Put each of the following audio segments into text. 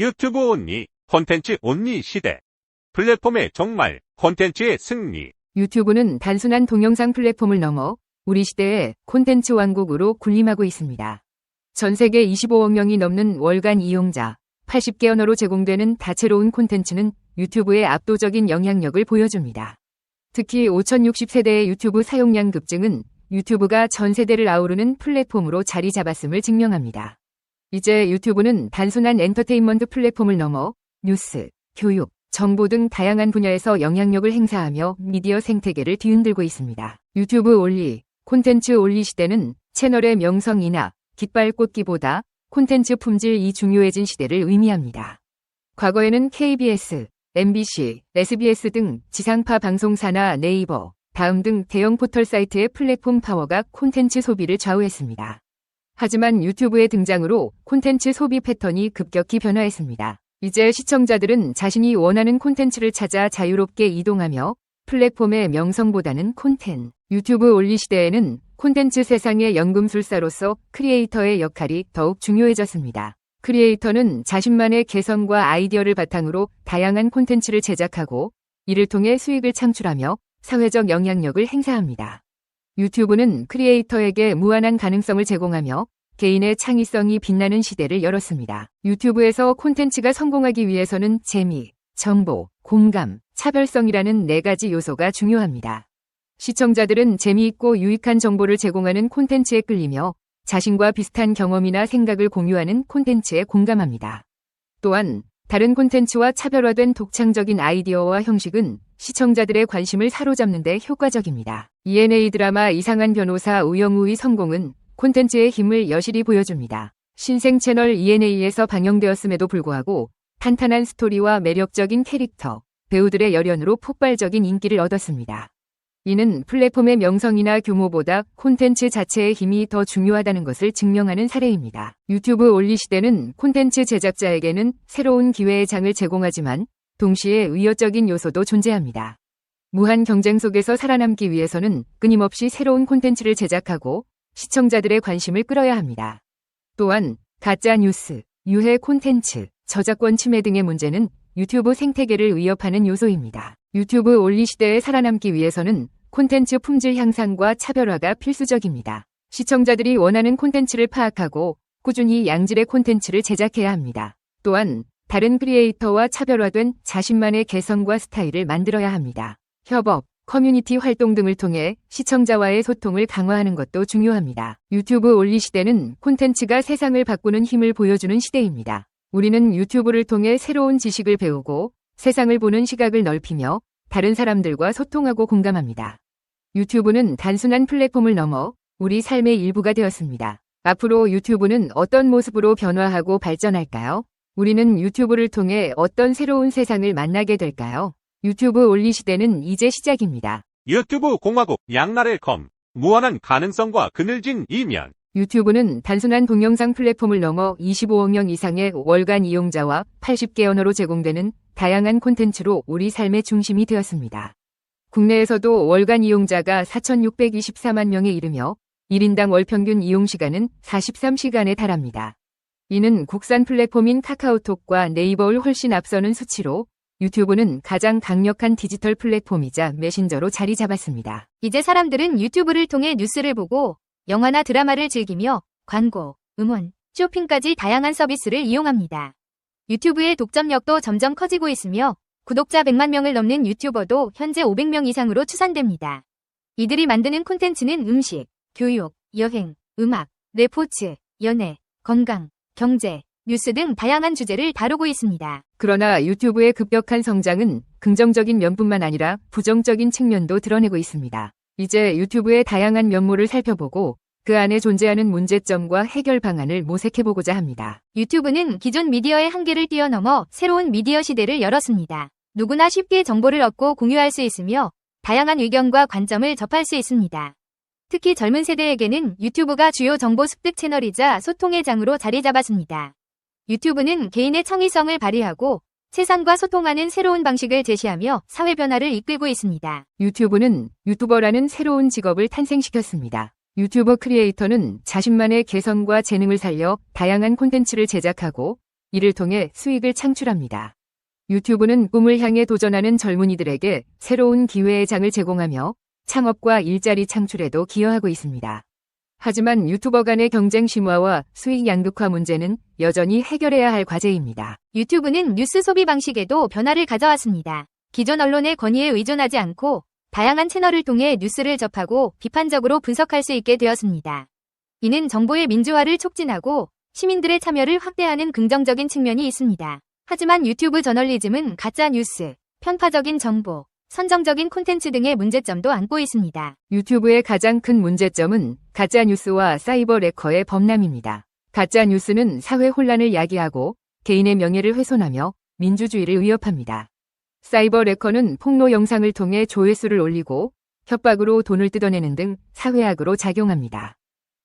유튜브 온리, 콘텐츠 온리 시대. 플랫폼의 정말, 콘텐츠의 승리. 유튜브는 단순한 동영상 플랫폼을 넘어 우리 시대의 콘텐츠 왕국으로 군림하고 있습니다. 전 세계 25억 명이 넘는 월간 이용자, 80개 언어로 제공되는 다채로운 콘텐츠는 유튜브의 압도적인 영향력을 보여줍니다. 특히 5060세대의 유튜브 사용량 급증은 유튜브가 전 세대를 아우르는 플랫폼으로 자리 잡았음을 증명합니다. 이제 유튜브는 단순한 엔터테인먼트 플랫폼을 넘어 뉴스, 교육, 정보 등 다양한 분야에서 영향력을 행사하며 미디어 생태계를 뒤흔들고 있습니다. 유튜브 올리, 콘텐츠 올리 시대는 채널의 명성이나 깃발 꽂기보다 콘텐츠 품질이 중요해진 시대를 의미합니다. 과거에는 KBS, MBC, SBS 등 지상파 방송사나 네이버, 다음 등 대형 포털 사이트의 플랫폼 파워가 콘텐츠 소비를 좌우했습니다. 하지만 유튜브의 등장으로 콘텐츠 소비 패턴이 급격히 변화했습니다. 이제 시청자들은 자신이 원하는 콘텐츠를 찾아 자유롭게 이동하며 플랫폼의 명성보다는 콘텐, 유튜브 올리 시대에는 콘텐츠 세상의 연금술사로서 크리에이터의 역할이 더욱 중요해졌습니다. 크리에이터는 자신만의 개성과 아이디어를 바탕으로 다양한 콘텐츠를 제작하고 이를 통해 수익을 창출하며 사회적 영향력을 행사합니다. 유튜브는 크리에이터에게 무한한 가능성을 제공하며 개인의 창의성이 빛나는 시대를 열었습니다. 유튜브에서 콘텐츠가 성공하기 위해서는 재미, 정보, 공감, 차별성이라는 네 가지 요소가 중요합니다. 시청자들은 재미있고 유익한 정보를 제공하는 콘텐츠에 끌리며 자신과 비슷한 경험이나 생각을 공유하는 콘텐츠에 공감합니다. 또한 다른 콘텐츠와 차별화된 독창적인 아이디어와 형식은 시청자들의 관심을 사로잡는 데 효과적입니다. ENA 드라마 이상한 변호사 우영우의 성공은 콘텐츠의 힘을 여실히 보여줍니다. 신생 채널 ENA에서 방영되었음에도 불구하고 탄탄한 스토리와 매력적인 캐릭터, 배우들의 열연으로 폭발적인 인기를 얻었습니다. 이는 플랫폼의 명성이나 규모보다 콘텐츠 자체의 힘이 더 중요하다는 것을 증명하는 사례입니다. 유튜브 올리 시대는 콘텐츠 제작자에게는 새로운 기회의 장을 제공하지만 동시에 위협적인 요소도 존재합니다. 무한 경쟁 속에서 살아남기 위해서는 끊임없이 새로운 콘텐츠를 제작하고 시청자들의 관심을 끌어야 합니다. 또한 가짜 뉴스, 유해 콘텐츠, 저작권 침해 등의 문제는 유튜브 생태계를 위협하는 요소입니다. 유튜브 올리 시대에 살아남기 위해서는 콘텐츠 품질 향상과 차별화가 필수적입니다. 시청자들이 원하는 콘텐츠를 파악하고 꾸준히 양질의 콘텐츠를 제작해야 합니다. 또한 다른 크리에이터와 차별화된 자신만의 개성과 스타일을 만들어야 합니다. 협업, 커뮤니티 활동 등을 통해 시청자와의 소통을 강화하는 것도 중요합니다. 유튜브 올리 시대는 콘텐츠가 세상을 바꾸는 힘을 보여주는 시대입니다. 우리는 유튜브를 통해 새로운 지식을 배우고 세상을 보는 시각을 넓히며 다른 사람들과 소통하고 공감합니다. 유튜브는 단순한 플랫폼을 넘어 우리 삶의 일부가 되었습니다. 앞으로 유튜브는 어떤 모습으로 변화하고 발전할까요? 우리는 유튜브를 통해 어떤 새로운 세상을 만나게 될까요? 유튜브 올리 시대는 이제 시작입니다. 유튜브 공화국 양날의 검. 무한한 가능성과 그늘진 이면. 유튜브는 단순한 동영상 플랫폼을 넘어 25억 명 이상의 월간 이용자와 80개 언어로 제공되는 다양한 콘텐츠로 우리 삶의 중심이 되었습니다. 국내에서도 월간 이용자가 4,624만 명에 이르며 1인당 월 평균 이용 시간은 43시간에 달합니다. 이는 국산 플랫폼인 카카오톡과 네이버를 훨씬 앞서는 수치로 유튜브는 가장 강력한 디지털 플랫폼이자 메신저로 자리 잡았습니다. 이제 사람들은 유튜브를 통해 뉴스를 보고 영화나 드라마를 즐기며 광고, 음원, 쇼핑까지 다양한 서비스를 이용합니다. 유튜브의 독점력도 점점 커지고 있으며 구독자 100만 명을 넘는 유튜버도 현재 500명 이상으로 추산됩니다. 이들이 만드는 콘텐츠는 음식, 교육, 여행, 음악, 레포츠, 연애, 건강, 경제, 뉴스 등 다양한 주제를 다루고 있습니다. 그러나 유튜브의 급격한 성장은 긍정적인 면뿐만 아니라 부정적인 측면도 드러내고 있습니다. 이제 유튜브의 다양한 면모를 살펴보고 그 안에 존재하는 문제점과 해결 방안을 모색해보고자 합니다. 유튜브는 기존 미디어의 한계를 뛰어넘어 새로운 미디어 시대를 열었습니다. 누구나 쉽게 정보를 얻고 공유할 수 있으며 다양한 의견과 관점을 접할 수 있습니다. 특히 젊은 세대에게는 유튜브가 주요 정보 습득 채널이자 소통의 장으로 자리 잡았습니다. 유튜브는 개인의 창의성을 발휘하고 세상과 소통하는 새로운 방식을 제시하며 사회 변화를 이끌고 있습니다. 유튜브는 유튜버라는 새로운 직업을 탄생시켰습니다. 유튜버 크리에이터는 자신만의 개성과 재능을 살려 다양한 콘텐츠를 제작하고 이를 통해 수익을 창출합니다. 유튜브는 꿈을 향해 도전하는 젊은이들에게 새로운 기회의 장을 제공하며 창업과 일자리 창출에도 기여하고 있습니다. 하지만 유튜버 간의 경쟁 심화와 수익 양극화 문제는 여전히 해결해야 할 과제입니다. 유튜브는 뉴스 소비 방식에도 변화를 가져왔습니다. 기존 언론의 권위에 의존하지 않고 다양한 채널을 통해 뉴스를 접하고 비판적으로 분석할 수 있게 되었습니다. 이는 정보의 민주화를 촉진하고 시민들의 참여를 확대하는 긍정적인 측면이 있습니다. 하지만 유튜브 저널리즘은 가짜 뉴스, 편파적인 정보, 선정적인 콘텐츠 등의 문제점도 안고 있습니다. 유튜브의 가장 큰 문제점은 가짜 뉴스와 사이버 레커의 범람입니다. 가짜 뉴스는 사회 혼란을 야기하고 개인의 명예를 훼손하며 민주주의를 위협합니다. 사이버 레커는 폭로 영상을 통해 조회수를 올리고 협박으로 돈을 뜯어내는 등 사회악으로 작용합니다.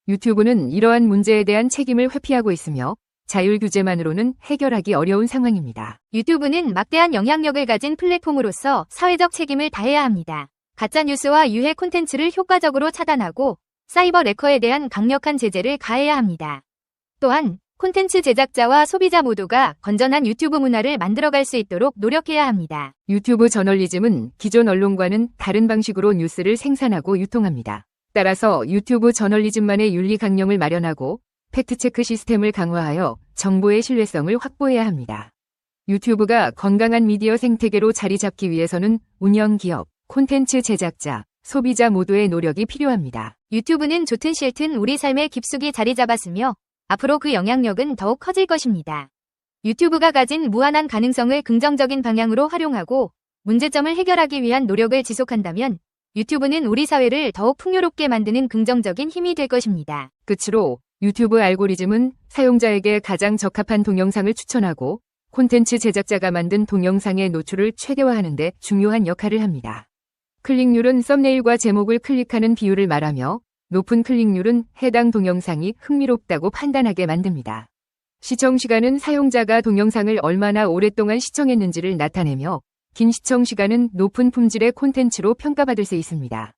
유튜브는 이러한 문제에 대한 책임을 회피하고 있으며 자율 규제만으로는 해결하기 어려운 상황입니다. 유튜브는 막대한 영향력을 가진 플랫폼으로서 사회적 책임을 다해야 합니다. 가짜뉴스와 유해 콘텐츠를 효과적으로 차단하고 사이버 레커에 대한 강력한 제재를 가해야 합니다. 또한 콘텐츠 제작자와 소비자 모두가 건전한 유튜브 문화를 만들어갈 수 있도록 노력해야 합니다. 유튜브 저널리즘은 기존 언론과는 다른 방식으로 뉴스를 생산하고 유통합니다. 따라서 유튜브 저널리즘만의 윤리 강령을 마련하고 팩트체크 시스템을 강화하여 정보의 신뢰성을 확보해야 합니다. 유튜브가 건강한 미디어 생태계로 자리 잡기 위해서는 운영 기업, 콘텐츠 제작자, 소비자 모두의 노력이 필요합니다. 유튜브는 좋든 싫든 우리 삶에 깊숙이 자리 잡았으며 앞으로 그 영향력은 더욱 커질 것입니다. 유튜브가 가진 무한한 가능성을 긍정적인 방향으로 활용하고 문제점을 해결하기 위한 노력을 지속한다면 유튜브는 우리 사회를 더욱 풍요롭게 만드는 긍정적인 힘이 될 것입니다. 끝으로 유튜브 알고리즘은 사용자에게 가장 적합한 동영상을 추천하고 콘텐츠 제작자가 만든 동영상의 노출을 최대화하는 데 중요한 역할을 합니다. 클릭률은 썸네일과 제목을 클릭하는 비율을 말하며 높은 클릭률은 해당 동영상이 흥미롭다고 판단하게 만듭니다. 시청 시간은 사용자가 동영상을 얼마나 오랫동안 시청했는지를 나타내며 긴 시청 시간은 높은 품질의 콘텐츠로 평가받을 수 있습니다.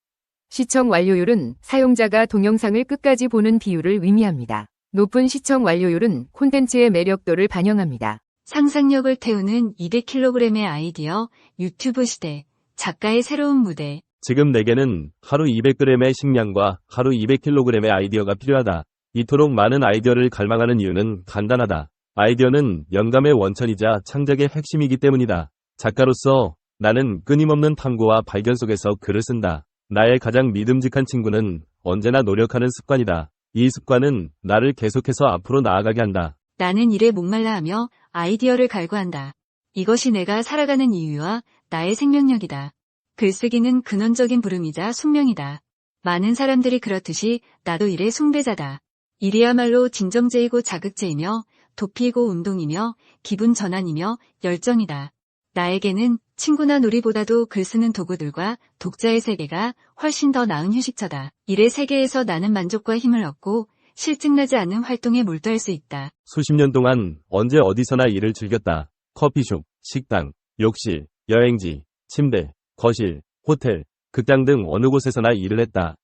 시청 완료율은 사용자가 동영상을 끝까지 보는 비율을 의미합니다. 높은 시청 완료율은 콘텐츠의 매력도를 반영합니다. 상상력을 태우는 200kg의 아이디어, 유튜브 시대, 작가의 새로운 무대. 지금 내게는 하루 200g의 식량과 하루 200kg의 아이디어가 필요하다. 이토록 많은 아이디어를 갈망하는 이유는 간단하다. 아이디어는 영감의 원천이자 창작의 핵심이기 때문이다. 작가로서 나는 끊임없는 탐구와 발견 속에서 글을 쓴다. 나의 가장 믿음직한 친구는 언제나 노력하는 습관이다. 이 습관은 나를 계속해서 앞으로 나아가게 한다. 나는 일에 목말라 하며 아이디어를 갈구한다. 이것이 내가 살아가는 이유와 나의 생명력이다. 글쓰기는 근원적인 부름이자 숙명이다. 많은 사람들이 그렇듯이 나도 일의 숭배자다. 일이야말로 진정제이고 자극제이며 도피이고 운동이며 기분 전환이며 열정이다. 나에게는 친구나 놀이보다도 글 쓰는 도구들과 독자의 세계가 훨씬 더 나은 휴식처다. 일의 세계에서 나는 만족과 힘을 얻고 실증나지 않는 활동에 몰두할 수 있다. 수십 년 동안 언제 어디서나 일을 즐겼다. 커피숍, 식당, 욕실, 여행지, 침대, 거실, 호텔, 극장 등 어느 곳에서나 일을 했다.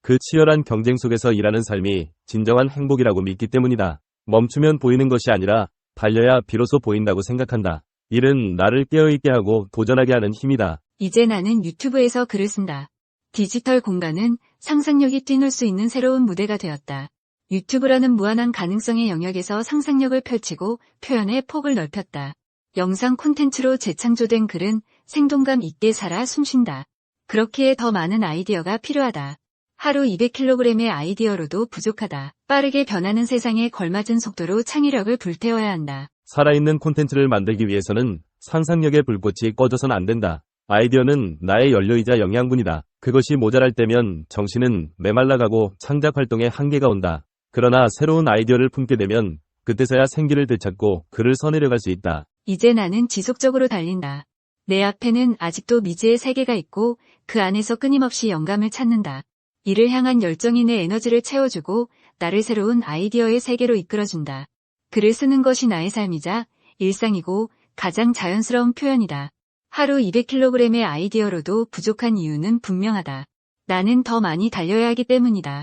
그 치열한 경쟁 속에서 일하는 삶이 진정한 행복이라고 믿기 때문이다. 멈추면 보이는 것이 아니라 달려야 비로소 보인다고 생각한다. 일은 나를 깨어있게 하고 도전하게 하는 힘이다. 이제 나는 유튜브에서 글을 쓴다. 디지털 공간은 상상력이 뛰놀 수 있는 새로운 무대가 되었다. 유튜브라는 무한한 가능성의 영역에서 상상력을 펼치고 표현의 폭을 넓혔다. 영상 콘텐츠로 재창조된 글은 생동감 있게 살아 숨쉰다. 그렇기에 더 많은 아이디어가 필요하다. 하루 200kg의 아이디어로도 부족하다. 빠르게 변하는 세상에 걸맞은 속도로 창의력을 불태워야 한다. 살아있는 콘텐츠를 만들기 위해서는 상상력의 불꽃이 꺼져선 안 된다. 아이디어는 나의 연료이자 영양분이다. 그것이 모자랄 때면 정신은 메말라가고 창작 활동에 한계가 온다. 그러나 새로운 아이디어를 품게 되면 그때서야 생기를 되찾고 글을 써내려갈 수 있다. 이제 나는 지속적으로 달린다. 내 앞에는 아직도 미지의 세계가 있고 그 안에서 끊임없이 영감을 찾는다. 이를 향한 열정이 내 에너지를 채워주고 나를 새로운 아이디어의 세계로 이끌어준다. 글을 쓰는 것이 나의 삶이자 일상이고 가장 자연스러운 표현이다. 하루 200kg의 아이디어로도 부족한 이유는 분명하다. 나는 더 많이 달려야 하기 때문이다.